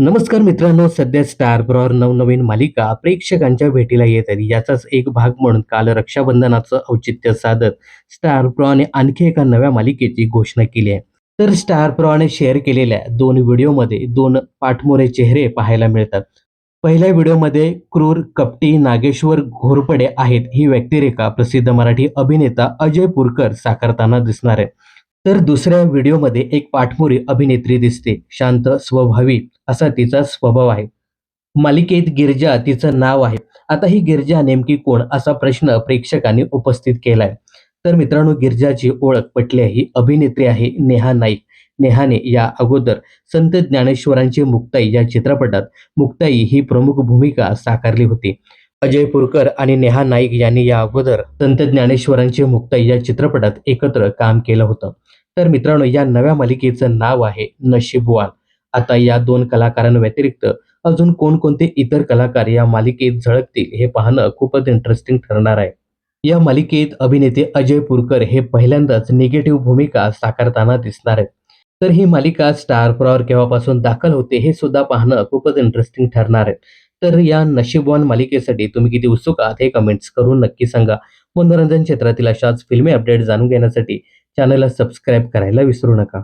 नमस्कार मित्रांनो सध्या स्टार प्रॉर नवनवीन मालिका प्रेक्षकांच्या भेटीला येत आहे याचाच एक भाग म्हणून काल रक्षाबंधनाचं औचित्य साधत स्टार प्रॉने आणखी एका नव्या मालिकेची घोषणा केली आहे. तर स्टार प्रॉने शेअर केलेल्या दोन व्हिडिओमध्ये दोन पाठमोरे चेहरे पाहायला मिळतात. पहिल्या व्हिडिओमध्ये क्रूर कपटी नागेश्वर घोरपडे आहेत. ही व्यक्तिरेखा प्रसिद्ध मराठी अभिनेता अजय पुरकर साकारताना दिसणार आहे. तर दुसऱ्या व्हिडिओमध्ये एक पाठमोरी अभिनेत्री दिसते. शांत स्वभावी असा तिचा स्वभाव आहे. मालिकेत गिरजा तिचं नाव आहे. आता ही गिरजा नेमकी कोण असा प्रश्न प्रेक्षकांनी उपस्थित केलाय. तर मित्रांनो गिरजाची ओळख पटली ही अभिनेत्री आहे नेहा नाईक. नेहाने या अगोदर संत ज्ञानेश्वरांची मुक्ताई या चित्रपटात मुक्ताई ही प्रमुख भूमिका साकारली होती. अजय पुरकर आणि नेहा नाईक यांनी या अगोदर संत ज्ञानेश्वरांची मुक्ताई या चित्रपटात एकत्र काम केलं होतं. तर मित्रांनो या नव्या मालिकेचं नाव आहे नशीबवान आता या दोन कलाकारांव्यतिरिक्त अजून कोणकोणते इतर कलाकार या मालिकेत झळकतील हे पाहणं खूपच इंटरेस्टिंग ठरणार आहे. या मालिकेत अभिनेते अजय पुरकर हे पहिल्यांदाच निगेटिव्ह भूमिका साकारताना दिसणार आहेत. तर ही मालिका स्टार प्रॉर केव्हापासून दाखल होते हे सुद्धा पाहणं खूपच इंटरेस्टिंग ठरणार आहे. तर या नशीबवान मालिकेसाठी तुम्ही किती उत्सुक आहात हे कमेंट्स करून नक्की सांगा. मनोरंजन क्षेत्रातील अशाच फिल्मी अपडेट जाणून घेण्यासाठी चॅनलला सबस्क्राईब करायला विसरू नका.